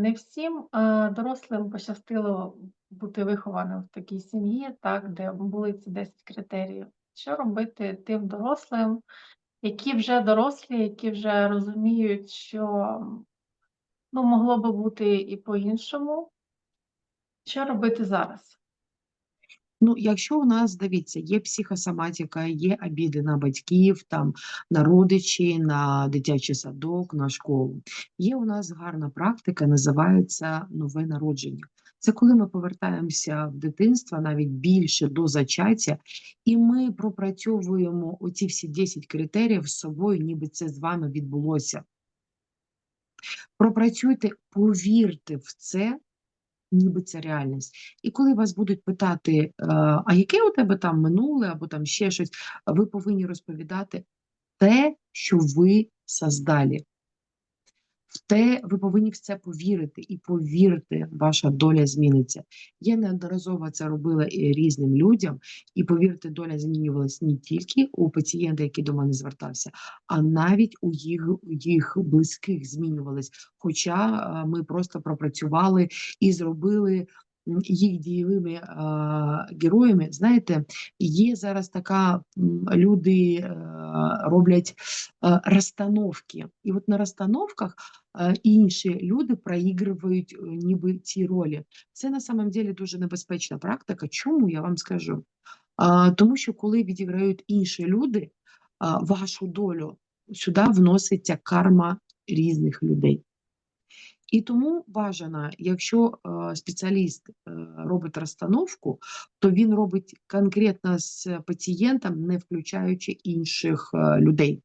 Не всім, е, дорослим пощастило бути вихованим в такій сім'ї, так, де були ці 10 критеріїв. Що робити тим дорослим, які вже дорослі, які вже розуміють, що, ну, могло би бути і по-іншому? Що робити зараз? Ну, якщо у нас, дивіться, є психосоматика, є обіди на батьків, там, на родичі, на дитячий садок, на школу. Є у нас гарна практика, називається нове народження. Це коли ми повертаємося в дитинство, навіть більше до зачаття, і ми пропрацьовуємо оці всі 10 критеріїв з собою, ніби це з вами відбулося. Пропрацюйте, повірте в це, ніби це реальність. І коли вас будуть питати, е, а яке у тебе там минуле, або там ще щось, ви повинні розповідати те, що ви создалі. В те ви повинні в це повірити, і повірте, ваша доля зміниться. Я неодноразово це робила і різним людям, і повірте, доля змінювалась не тільки у пацієнта, який до мене звертався, а навіть у їх, у їх близьких змінювалась. Хоча ми просто пропрацювали і зробили їх дієвими а, героями. Знаєте, є зараз така люди е, роблять е, розстановки, і от на розстановках е, інші люди проігрують е, ніби ці ролі. Це на самом деле дуже небезпечна практика. Чому я вам скажу? Тому що коли відіграють інші люди вашу долю, сюди вноситься карма різних людей. І тому бажано, якщо е, спеціаліст е, робить розстановку, то він робить конкретно з пацієнтом, не включаючи інших е, людей.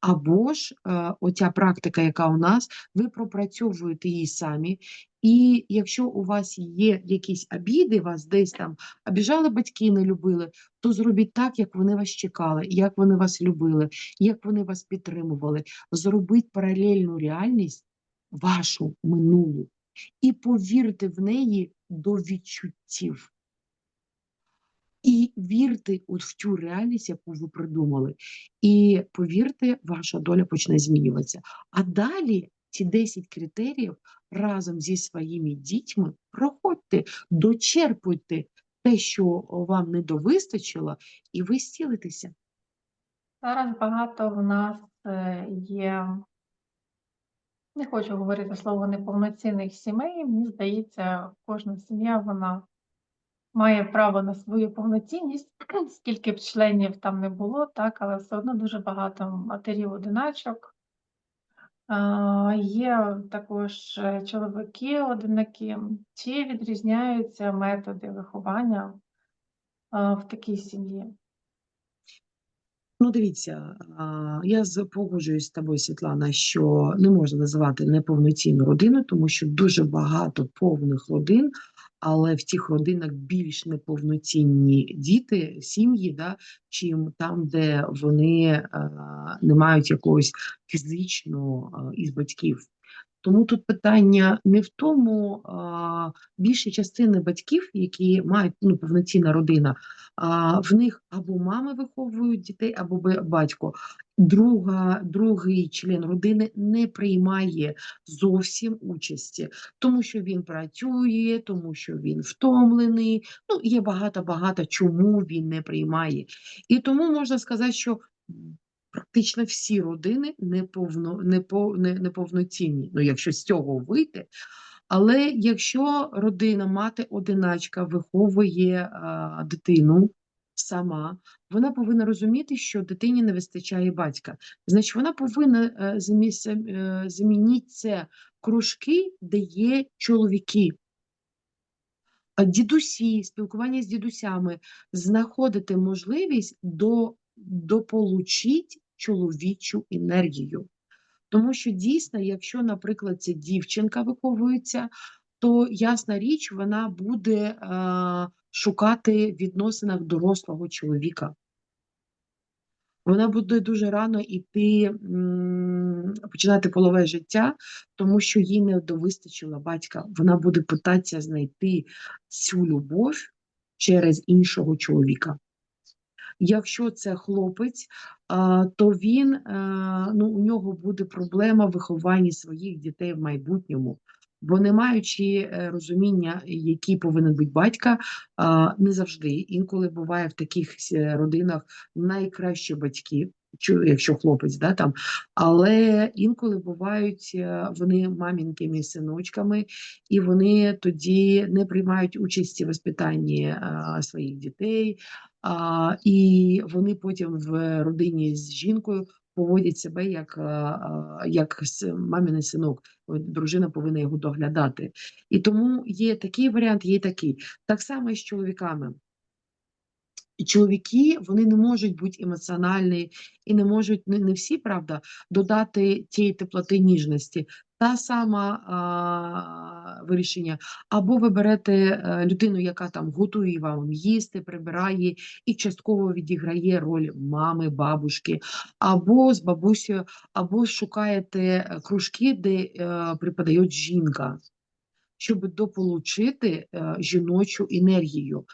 Або ж оця практика, яка у нас, ви пропрацьовуєте її самі. І якщо у вас є якісь обіди, вас десь там обіжали батьки, не любили, то зробіть так, як вони вас чекали, як вони вас любили, як вони вас підтримували. Зробіть паралельну реальність вашу минулу і повірте в неї до відчуттів. І вірте от в цю реальність, яку ви придумали. І повірте, ваша доля почне змінюватися. А далі ці 10 критеріїв разом зі своїми дітьми проходьте, дочерпуйте те, що вам не довистачило, і ви зцілитеся. Зараз багато в нас е, є, не хочу говорити слово неповноцінних сімей. Мені здається, кожна сім'я вона має право на свою повноцінність, скільки б членів там не було, так, але все одно дуже багато матерів одиначок. Є також е, чоловіки одинаки. Чи відрізняються методи виховання в такій сім'ї? Ну, дивіться, я погоджуюсь з тобою, Світлана, що не можна називати неповноцінну родину, тому що дуже багато повних родин, але в тих родинах більш неповноцінні діти, сім'ї, да, чим там, де вони не мають якогось фізичного із батьків. Тому тут питання не в тому, а, більша частина батьків, які мають ну, повноцінна родина, а, в них або мами виховують дітей, або батько. Друга, другий член родини не приймає зовсім участі, тому що він працює, тому що він втомлений. Ну, є багато-багато, чому він не приймає. І тому можна сказати, що практично всі родини неповно, непо, не, неповноцінні. Ну, якщо з цього вийти. Але якщо родина, мати одиначка виховує а, дитину сама, вона повинна розуміти, що дитині не вистачає батька. Значить, вона повинна е, е, замінити кружки, де є чоловіки. А Дідусі, спілкування з дідусями, знаходити можливість до, дополучити чоловічу енергію. Тому що дійсно, якщо, наприклад, ця дівчинка виховується, то ясна річ, вона буде е, шукати відносинах дорослого чоловіка. Вона буде дуже рано йти починати полове життя, тому що їй не довистачило батька. Вона буде питатися знайти цю любов через іншого чоловіка. Якщо це хлопець, то він, е, ну, у нього буде проблема в вихованні своїх дітей в майбутньому, Бо не маючи е, розуміння, який повинен бути батька, не завжди. Інколи буває в таких родинах найкращі батьки, якщо хлопець, да, там, але інколи бувають е, вони мамінькими синочками, і вони тоді не приймають участі в воспитанні своїх дітей, і вони потім в родині з жінкою поводять себе як, як с- синок. Дружина повинна його доглядати. І тому є такий варіант, є такий. Так само і з чоловіками. Чоловіки вони не можуть бути емоціональні і не можуть не, не всі, правда, додати тієї теплоти ніжності. Та сама а, вирішення. Або ви берете е, людину, яка там готує вам їсти, прибирає і частково відіграє роль мами, бабушки, або з бабусею, або шукаєте е, кружки, де е, припадає жінка щоб дополучити е, жіночу енергію.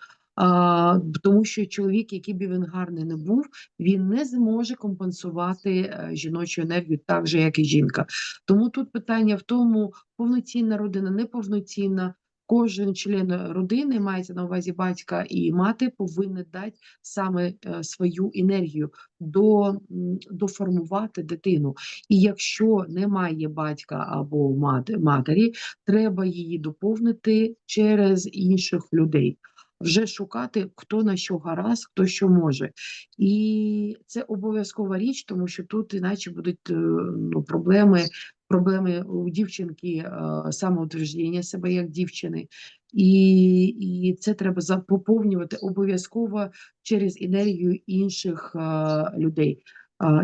Тому що чоловік, який би він гарний не був, він не зможе компенсувати е, жіночу енергію так же, як і жінка. Тому тут питання в тому, повноцінна родина, неповноцінна. Кожен член родини, мається на увазі батька і мати, повинні дати саме е, свою енергію до, доформувати дитину. І якщо немає батька або мати, матері, треба її доповнити через інших людей. Вже шукати, хто на що гаразд, хто що може. І це обов'язкова річ, тому що тут іначе будуть е, ну, проблеми, проблеми у дівчинки е, самоутвердження себе як дівчини. І, і це треба поповнювати обов'язково через енергію інших е, людей,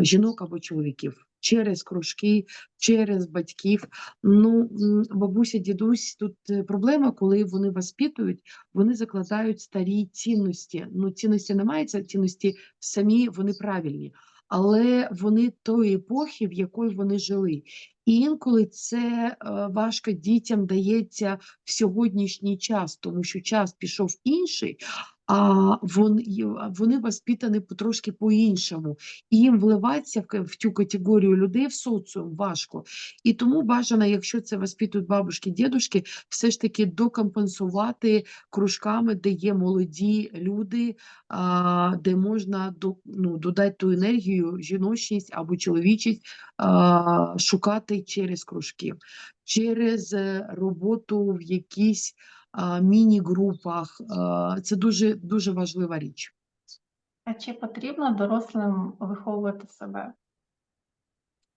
жінок або чоловіків, через кружки, через батьків. Ну, бабуся, дідусь, тут е, проблема, коли вони воспитують, вони закладають старі цінності. Ну, цінності немає, це цінності самі, вони правильні, але вони тої епохи, в якої вони жили. І інколи це е, важко дітям дається в сьогоднішній час, тому що час пішов інший, а вони воспитані потрошки по-іншому. І їм вливатися в, цю категорію людей в соціум важко. І тому бажано, якщо це воспитують бабушки, дідушки, все ж таки докомпенсувати кружками, де є молоді люди, де можна ну, додати ту енергію, жіночність або чоловічість шукати через кружки, через е, роботу в якійсь міні-групах. Це дуже, дуже важлива річ. А чи потрібно дорослим виховувати себе?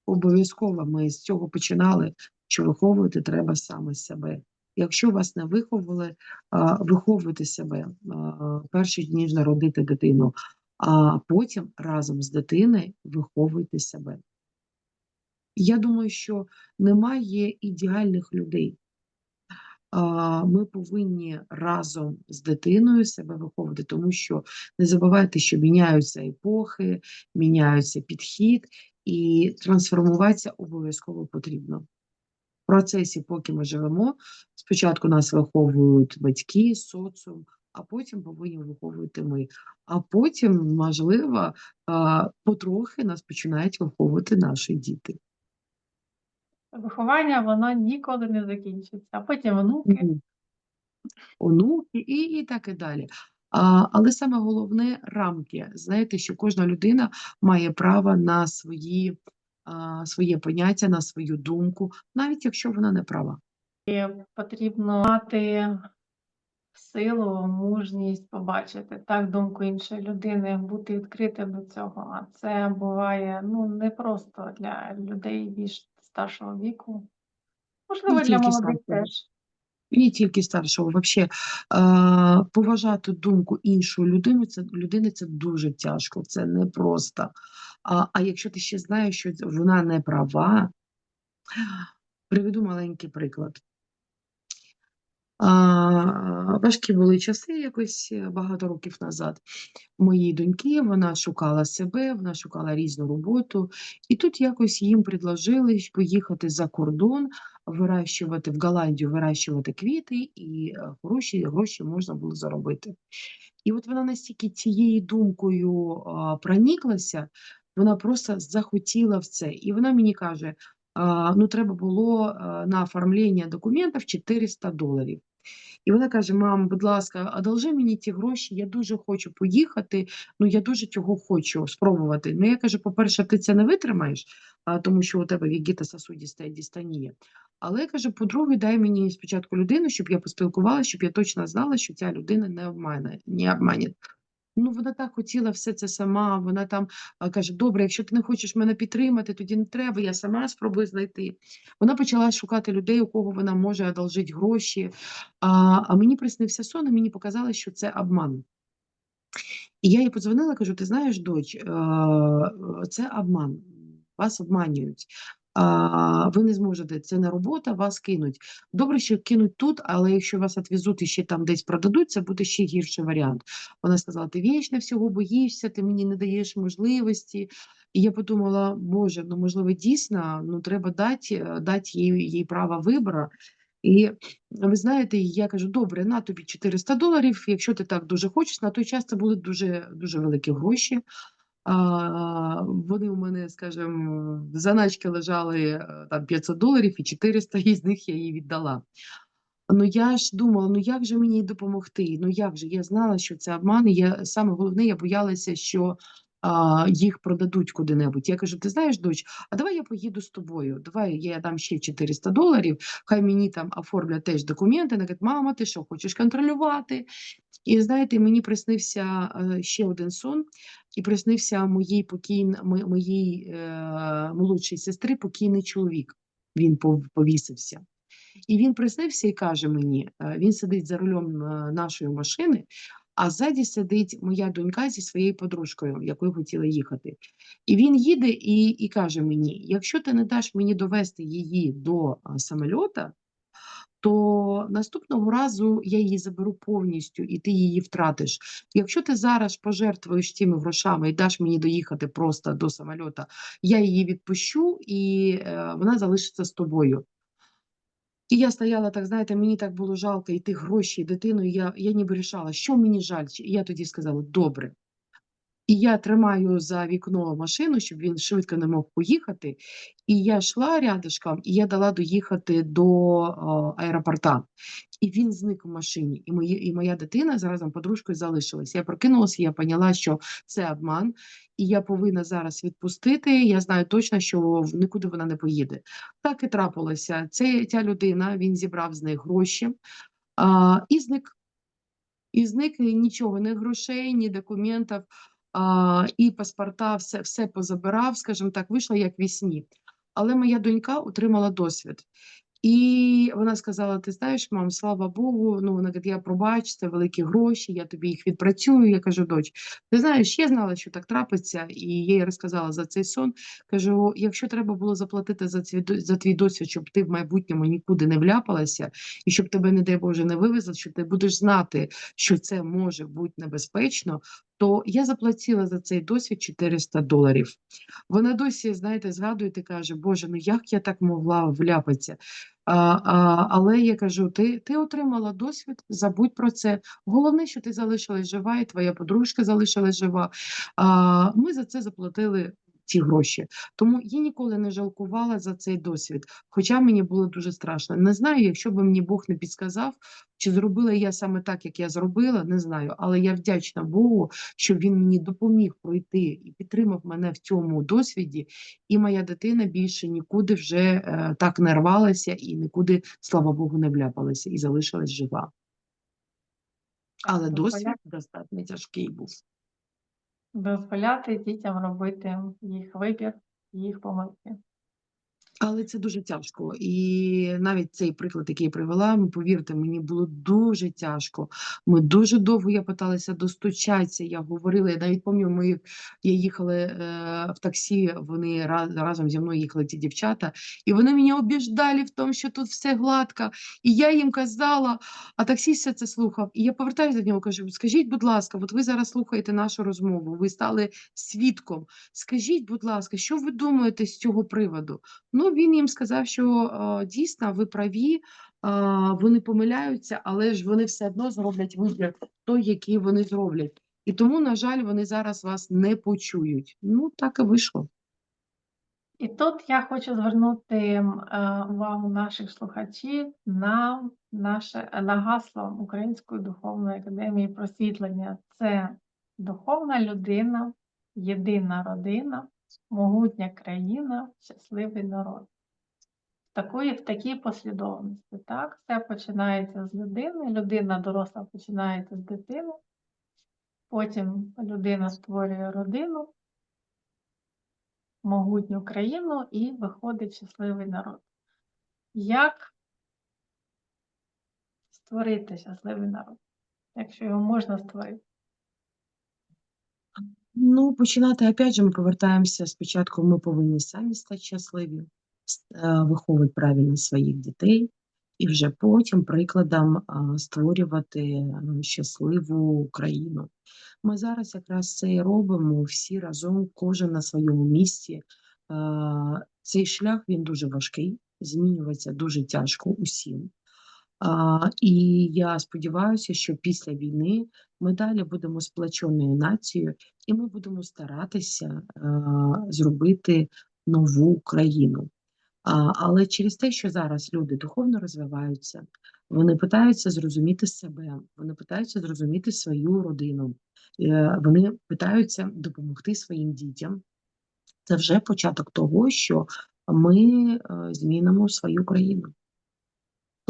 Обов'язково ми з цього починали, що виховувати треба саме себе. Якщо вас не виховували, виховуйте себе перші ніж народити дитину, а потім разом з дитиною виховуйте себе. Я думаю, що немає ідеальних людей. Ми повинні разом з дитиною себе виховувати, тому що не забувайте, що міняються епохи, міняється підхід, і трансформуватися обов'язково потрібно. В процесі, поки ми живемо, спочатку нас виховують батьки, соціум, а потім повинні виховувати ми. А потім, можливо, потрохи нас починають виховувати наші діти. Виховання воно ніколи не закінчиться, а потім внуки. Мгм. онуки і, і так і далі. А, але саме головне рамки. Знаєте, що кожна людина має право на свої, а, своє поняття, на свою думку, навіть якщо вона не права. Потрібно мати силу, мужність побачити так думку іншої людини, бути відкритим до цього. А це буває ну не просто для людей більш старшого віку. Можливо, для молодих теж. І не тільки старшого, взагалі поважати думку іншої людини, це людини це дуже тяжко, це непросто. А, а якщо ти ще знаєш, що вона не права, приведу маленький приклад. Важкі були часи якось е, багато років назад. Моїй доньки вона шукала себе, вона шукала різну роботу, і тут якось їм предложили поїхати за кордон, вирощувати в Голландію, вирощувати квіти, і е, гроші, гроші можна було заробити. І от вона настільки цією думкою проніклася, вона просто захотіла в це. І вона мені каже: ну, треба було на оформлення документів 400 доларів. І вона каже: Мам, будь ласка, одолжи мені ті гроші, я дуже хочу поїхати, ну я дуже цього хочу спробувати. Ну, я кажу, по-перше, ти це не витримаєш, а, тому що у тебе вігіта сосудіста дістанія. Але я кажу, по-друге, дай мені спочатку людину, щоб я поспілкувалася, щоб я точно знала, що ця людина не обмане, не обмане. Ну, вона так хотіла все це сама. Вона там каже: Добре, якщо ти не хочеш мене підтримати, тоді не треба, я сама спробую знайти. Вона почала шукати людей, у кого вона може одолжити гроші. А, а мені приснився сон, і мені показали, що це обман. І я їй подзвонила, кажу: ти знаєш, доч, це обман, вас обманюють. Ви не зможете, це не робота, вас кинуть. Добре, що кинуть тут, але якщо вас відвезуть і ще там десь продадуть, це буде ще гірший варіант. Вона сказала: ти вічно всього боїшся, ти мені не даєш можливості. І я подумала, Боже, ну можливо, дійсно ну треба дати, е, дати їй, їй право вибору. І ви знаєте, я кажу: добре, на тобі 400 доларів. Якщо ти так дуже хочеш, на той час це були дуже дуже великі гроші. А, вони у мене, скажімо, в заначки лежали е, там 500 доларів, і 400 із них я їй віддала. Ну я ж думала, ну як же мені допомогти? Ну як же? Я знала, що це обман. Я саме головне, я боялася, що а, їх продадуть куди-небудь. Я кажу: ти знаєш, доч, а давай я поїду з тобою. Давай я дам ще 400 доларів, хай мені там оформлять теж документи. Вона говорить, мама, ти що хочеш контролювати? І знаєте, мені приснився е, ще один сон, і приснився моїй покійн, мо- моїй е, молодшій сестри покійний чоловік. Він пов- повісився. І він приснився і каже мені: е, він сидить за рулем е, нашої машини, а ззаді сидить моя донька зі своєю подружкою, якою хотіла їхати. І він їде і, і каже мені: якщо ти не даш мені довести її до самольота, то наступного разу я її заберу повністю, і ти її втратиш. Якщо ти зараз пожертвуєш тими грошами і даш мені доїхати просто до самольота, я її відпущу, і е, вона залишиться з тобою. І я стояла так, знаєте, мені так було жалко і гроші, і дитину. Я, я ніби рішала, що мені жаль. І я тоді сказала: добре. І я тримаю за вікно машину, щоб він швидко не мог поїхати. І я йшла рядышком, і я дала доїхати до о, аеропорта. І він зник в машині. І, мої, і моя дитина з разом подружкою залишилась. Я прокинулася, я поняла, що це обман, і я повинна зараз відпустити. Я знаю точно, що нікуди вона не поїде. Так і трапилося. Це ця людина, він зібрав з них гроші а, і зник. І зник нічого, ні грошей, ні документів, а, і паспорта, все, все позабирав, скажімо так, вийшло як в сні. Але моя донька отримала досвід. І вона сказала: Ти знаєш, мам, слава Богу, ну вона говорить, я пробач, це великі гроші, я тобі їх відпрацюю. Я кажу, доч, ти знаєш, я знала, що так трапиться, і я їй розказала за цей сон. Кажу: якщо треба було заплатити за цей за твій досвід, щоб ти в майбутньому нікуди не вляпалася, і щоб тебе, не дай Боже, не вивезли, що ти будеш знати, що це може бути небезпечно, то я заплатила за цей досвід 400 доларів. Вона досі, знаєте, згадує і каже, Боже, ну як я так могла вляпатися? А, а, але я кажу: ти, ти отримала досвід, забудь про це. Головне, що ти залишилась жива, і твоя подружка залишилась жива. А, ми за це заплатили ці гроші. Тому я ніколи не жалкувала за цей досвід. Хоча мені було дуже страшно. Не знаю, якщо б мені Бог не підсказав, чи зробила я саме так, як я зробила, не знаю. Але я вдячна Богу, що він мені допоміг пройти і підтримав мене в цьому досвіді. І моя дитина більше нікуди вже е, так не рвалася і нікуди, слава Богу, не вляпалася і залишилась жива. Але досвід Дозволя- достатньо тяжкий був. Дозволяти дітям робити їх вибір, їх помилки. Але це дуже тяжко. І навіть цей приклад, який я привела, ну, повірте, мені було дуже тяжко. Ми дуже довго я питалася достучатися. Я говорила, я навіть пам'ятаю, ми я їхала е, в таксі, вони раз, разом зі мною їхали ті дівчата, і вони мене обіждали в тому, що тут все гладко. І я їм казала, а таксіст все це слухав. І я повертаюся до нього, кажу: скажіть, будь ласка, от ви зараз слухаєте нашу розмову, ви стали свідком. Скажіть, будь ласка, що ви думаєте з цього приводу? Ну, він їм сказав, що е, дійсно ви праві, е, вони помиляються, але ж вони все одно зроблять вибір той, який вони зроблять. І тому, на жаль, вони зараз вас не почують. Ну, так і вийшло. І тут я хочу звернути е, увагу наших слухачів на наше на гасло Української духовної академії просвітлення. Це духовна людина, єдина родина, могутня країна, щасливий народ. В такої, в такій послідовності. Так? Все починається з людини, людина доросла починається з дитини, потім людина створює родину, могутню країну і виходить щасливий народ. Як створити щасливий народ, якщо його можна створити? Ну, починати, опять же, ми повертаємося спочатку, ми повинні самі стати щасливі, е, виховувати правильно своїх дітей, і вже потім прикладом створювати е, щасливу країну. Ми зараз якраз це і робимо всі разом, кожен на своєму місці. Е, Цей шлях він дуже важкий, змінюватися дуже тяжко усім. І я сподіваюся, що після війни ми далі будемо сплоченою нацією, і ми будемо старатися зробити нову країну. Але через те, що зараз люди духовно розвиваються, вони питаються зрозуміти себе, вони питаються зрозуміти свою родину, е, вони питаються допомогти своїм дітям. Це вже початок того, що ми е, змінимо свою країну.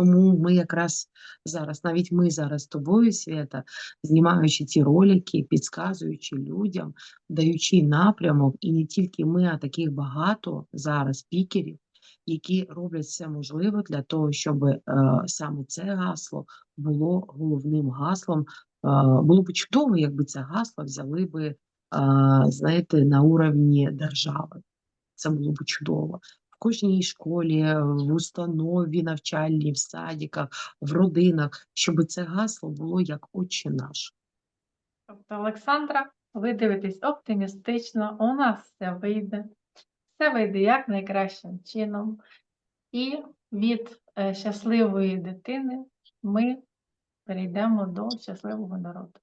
Тому ми якраз зараз, навіть ми зараз з тобою, Свята, знімаючи ті ролики, підказуючи людям, даючи напрямок, і не тільки ми, а таких багато зараз спікерів, які роблять все можливе для того, щоб е, саме це гасло було головним гаслом. Е, було б чудово, якби це гасло взяли би, е, знаєте, на уровні держави. Це було б чудово. Кожній школі, в установі навчальній, в садиках, в родинах, щоб це гасло було як «Отче наш». Тобто, Олександра, ви дивитесь оптимістично, у нас все вийде. Все вийде як найкращим чином. І від е, щасливої дитини ми перейдемо до щасливого народу.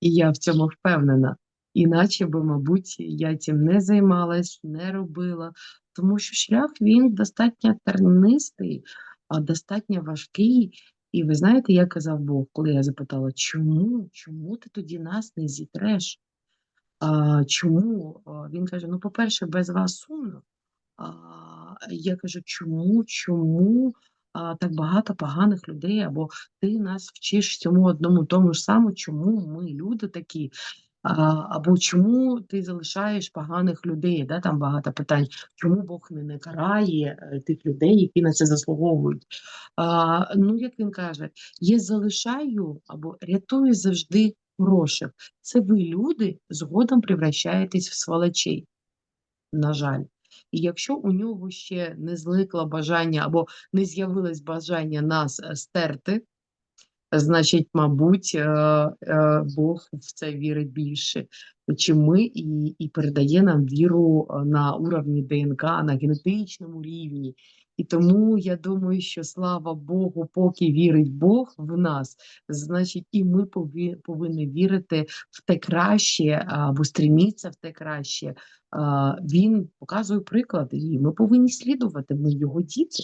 І я в цьому впевнена. Іначе би, мабуть, я цим не займалась, не робила, тому що шлях він достатньо тернистий, достатньо важкий. І ви знаєте, як казав Бог, коли я запитала, чому? Чому ти тоді нас не зітреш? А, чому? Він каже: ну, по-перше, без вас сумно. А, я кажу, чому, чому а, так багато поганих людей, або ти нас вчиш цьому одному тому ж самому, чому ми люди такі, або чому ти залишаєш поганих людей, да, там багато питань, чому Бог не, не карає е, тих людей, які на це заслуговують. А, ну, як він каже, я залишаю або рятую завжди хороших. Це ви, люди, згодом превращаєтесь в сволочей, на жаль. І якщо у нього ще не зникло бажання або не з'явилось бажання нас е, стерти, значить, мабуть, е, е, Бог в це вірить більше, чим ми, і, і передає нам віру е, на уровні ДНК, на генетичному рівні. І тому я думаю, що слава Богу, поки вірить Бог в нас, значить, і ми повинні вірити в те краще або стрімітися в те краще. Він показує приклад, і ми повинні слідувати. Ми його діти.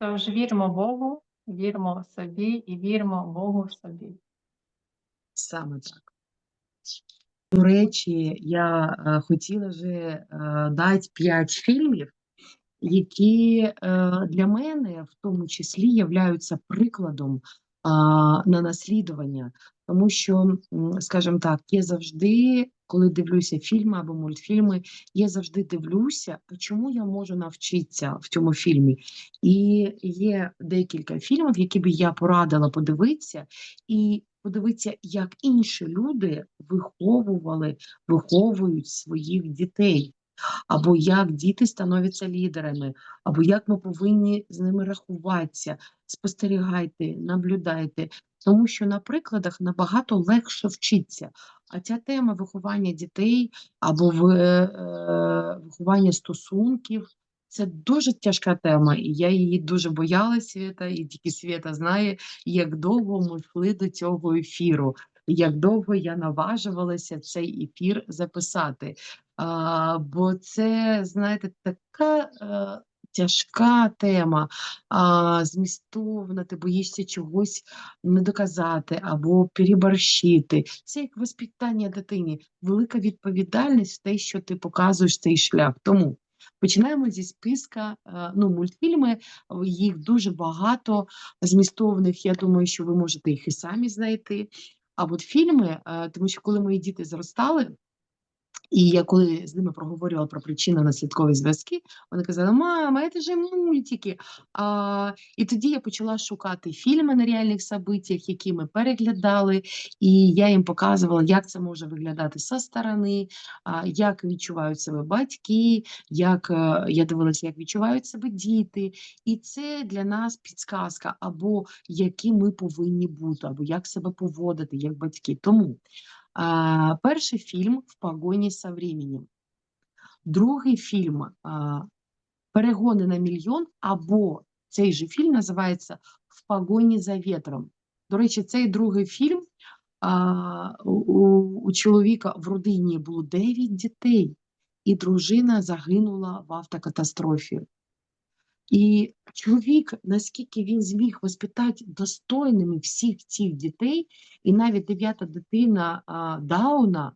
Тож віримо Богу, віримо собі і віримо Богу в собі. Саме так. До речі, я е, хотіла вже е, дати п'ять фільмів, які е, для мене в тому числі являються прикладом на наслідування. Тому що, скажімо так, я завжди, коли дивлюся фільми або мультфільми, я завжди дивлюся, чому я можу навчитися в цьому фільмі. І є декілька фільмів, які би я порадила подивитися, і подивитися, як інші люди виховували, виховують своїх дітей. Або як діти становляться лідерами, або як ми повинні з ними рахуватися. Спостерігайте, наблюдайте, тому що на прикладах набагато легше вчитися. А ця тема виховання дітей або в, е, виховання стосунків це дуже тяжка тема, і я її дуже боялася, Свята, і тільки Свята знає, як довго ми йшли до цього ефіру, як довго я наважувалася цей ефір записати. Бо це, знаєте, така е, тяжка тема, змістовна, ти боїшся чогось не доказати або переборщити. Це як воспитання дитині, велика відповідальність в те, що ти показуєш цей шлях. Тому починаємо зі списка е, ну, мультфільми, їх дуже багато змістовних. Я думаю, що ви можете їх і самі знайти. А от фільми, е, тому що коли мої діти зростали, і я коли з ними проговорювала про причинно-наслідкові зв'язки, вони казали: Мама, це ж мультики. А, і тоді я почала шукати фільми на реальних событиях, які ми переглядали, і я їм показувала, як це може виглядати зі сторони, а, як відчувають себе батьки, як е, я дивилася, як відчувають себе діти. І це для нас підсказка, або які ми повинні бути, або як себе поводити, як батьки. Тому перший фільм В погоні со временем. Другий фільм Перегони на мільйон, або цей же фільм називається В погоні за вітром. До речі, цей другий фільм у чоловіка в родині було 9 дітей, і дружина загинула в автокатастрофі. І чоловік, наскільки він зміг воспитати достойними всіх цих дітей, і навіть дев'ята дитина а, Дауна,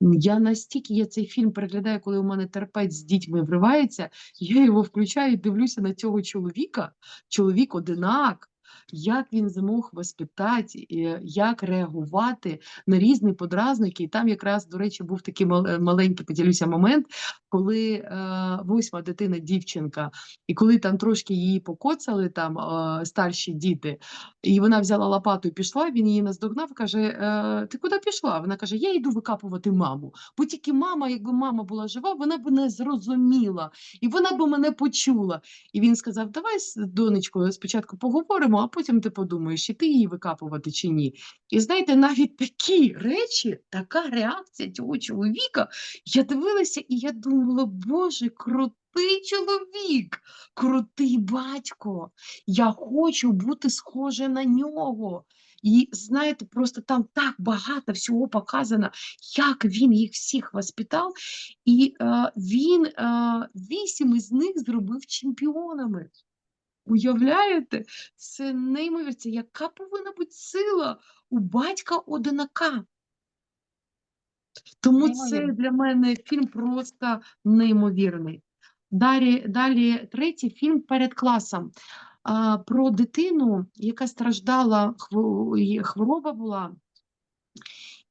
я настільки я цей фільм переглядаю, коли у мене терпець з дітьми вривається, я його включаю і дивлюся на цього чоловіка, чоловік одинак. Як він змог воспитати, е, як реагувати на різні подразники. І там якраз, до речі, був такий маленький, поділюся, момент, коли е, восьма дитина, дівчинка, і коли там трошки її покоцали, там е, старші діти, і вона взяла лопату і пішла, він її наздогнав, каже: е, Ти куди пішла? Вона каже: Я йду викапувати маму. Бо тільки мама, якби мама була жива, вона б не зрозуміла, і вона б мене почула. І він сказав: Давай, донечко, спочатку поговоримо, а потім ти подумаєш, іти її викапувати чи ні. І знаєте, навіть такі речі, така реакція цього чоловіка. Я дивилася, і я думала, Боже, крутий чоловік, крутий батько. Я хочу бути схожа на нього. І знаєте, просто там так багато всього показано, як він їх всіх воспитав, і е, він е, вісім із них зробив чемпіонами. Уявляєте? Це неймовірно. Яка повинна бути сила у батька одинака? Тому це для мене фільм просто неймовірний. Далі, далі третій фільм перед класом. А, про дитину, яка страждала, хво- хвороба була,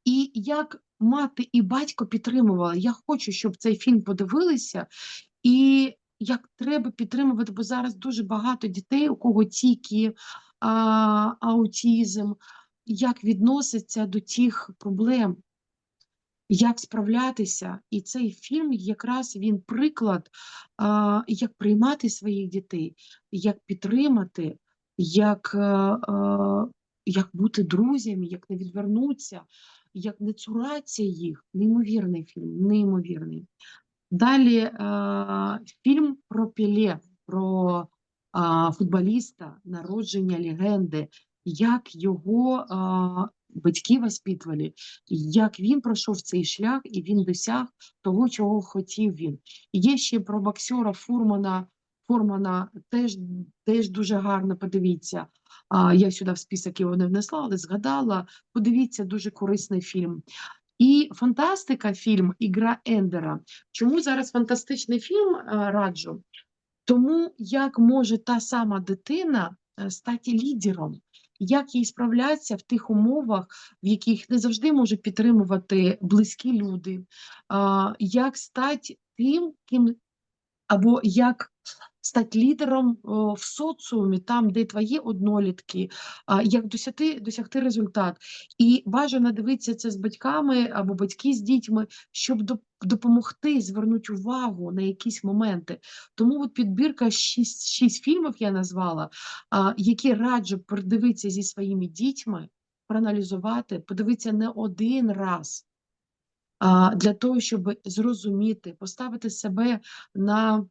і як мати і батько підтримували. Я хочу, щоб цей фільм подивилися, і як треба підтримувати, бо зараз дуже багато дітей, у кого тільки а, аутізм, як відноситься до тих проблем як справлятися. І цей фільм якраз він приклад, а, як приймати своїх дітей, як підтримати, як, е, е, як бути друзями, як не відвернутися, як не цуратися їх. Неймовірний фільм, неймовірний. Далі е, фільм про Пеле, про а, футболіста, народження легенди, як його а, батьки воспитували, як він пройшов цей шлях і він досяг того, чого хотів він. Є ще про боксера Фурмана. Фурмана теж, теж дуже гарно подивіться. А, я сюди в список його не внесла, але згадала. Подивіться, дуже корисний фільм. І фантастика фільм Ігра Ендера. Чому зараз фантастичний фільм е, раджу? Тому як може та сама дитина е, стати лідером, як їй справлятися в тих умовах, в яких не завжди можуть підтримувати близькі люди, як стати тим, ким або як стати лідером в соціумі, там, де твої однолітки, як досягти, досягти результат. І бажано дивитися це з батьками або батьки з дітьми, щоб допомогти звернути увагу на якісь моменти. Тому от підбірка шість, шість фільмів я назвала, які раджу передивитися зі своїми дітьми, проаналізувати, подивитися не один раз. Для того, щоб зрозуміти, поставити себе на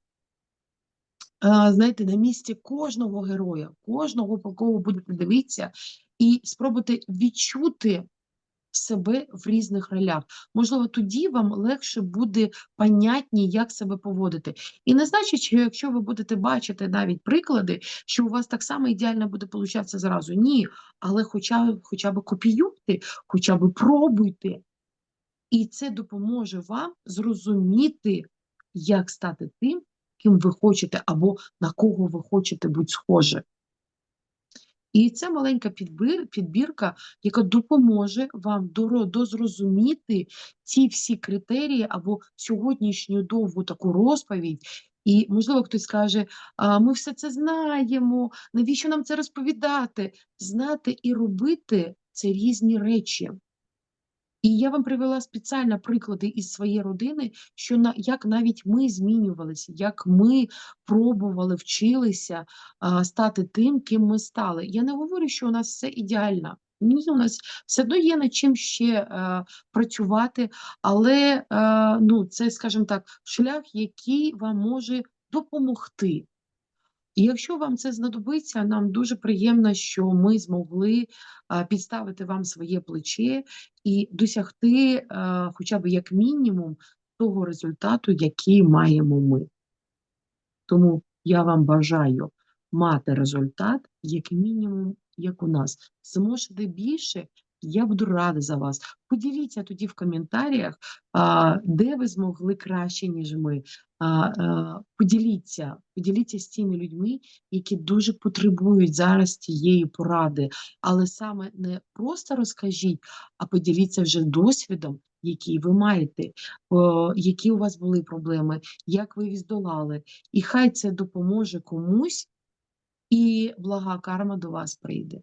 знаєте, на місці кожного героя, кожного, по кого будете дивитися, і спробуйте відчути себе в різних ролях. Можливо, тоді вам легше буде понятні, як себе поводити. І не значить, що якщо ви будете бачити навіть приклади, що у вас так само ідеально буде получатися зразу. Ні, але хоча, хоча б копіюйте, хоча б пробуйте. І це допоможе вам зрозуміти, як стати тим, ким ви хочете, або на кого ви хочете бути схожі. І це маленька підбір, підбірка, яка допоможе вам дозрозуміти ці всі критерії або сьогоднішню довгу таку розповідь. І, можливо, хтось скаже, а, ми все це знаємо, навіщо нам це розповідати? Знати і робити це різні речі. І я вам привела спеціально приклади із своєї родини, що на як навіть ми змінювалися, як ми пробували, вчилися а, стати тим, ким ми стали. Я не говорю, що у нас все ідеально. Ні, у нас все одно є над чим ще е, працювати, але е, ну, це, скажімо так, шлях, який вам може допомогти. І якщо вам це знадобиться, нам дуже приємно, що ми змогли підставити вам своє плече і досягти хоча б як мінімум того результату, який маємо ми. Тому я вам бажаю мати результат, як мінімум, як у нас. Зможете більше, я буду рада за вас. Поділіться тоді в коментарях, де ви змогли краще, ніж ми. Поділіться, поділіться з тими людьми, які дуже потребують зараз тієї поради. Але саме не просто розкажіть, а поділіться вже досвідом, який ви маєте, які у вас були проблеми, як ви їх здолали. І хай це допоможе комусь, і блага карма до вас прийде.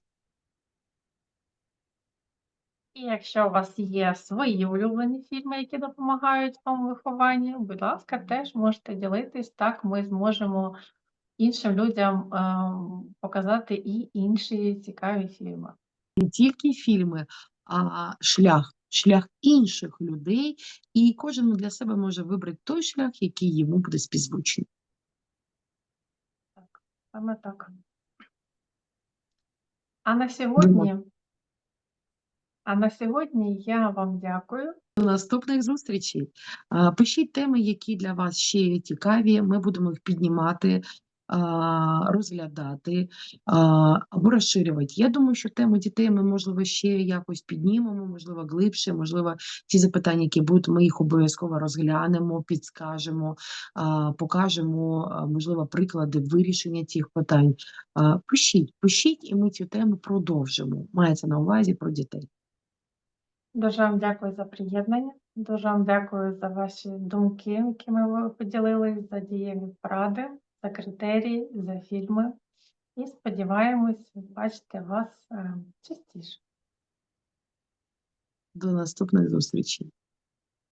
І якщо у вас є свої улюблені фільми, які допомагають вам у вихованні, будь ласка, теж можете ділитись. Так ми зможемо іншим людям ем, показати і інші цікаві фільми. не тільки фільми, а шлях, шлях інших людей, і кожен для себе може вибрати той шлях, який йому буде співзвучний. Саме так. А на сьогодні, а на сьогодні я вам дякую. До наступних зустрічей. Пишіть теми, які для вас ще цікаві. Ми будемо їх піднімати, розглядати або розширювати. Я думаю, що тему дітей ми, можливо, ще якось піднімемо, можливо, глибше, можливо, ті запитання, які будуть, ми їх обов'язково розглянемо, підскажемо, покажемо, можливо, приклади вирішення цих питань. Пишіть, пишіть, і ми цю тему продовжимо. Мається на увазі про дітей. Дуже вам дякую за приєднання. Дуже вам дякую за ваші думки, якими ви поділились, за дієві поради, за критерії, за фільми. І сподіваємось бачити вас е, частіше. До наступних зустрічей.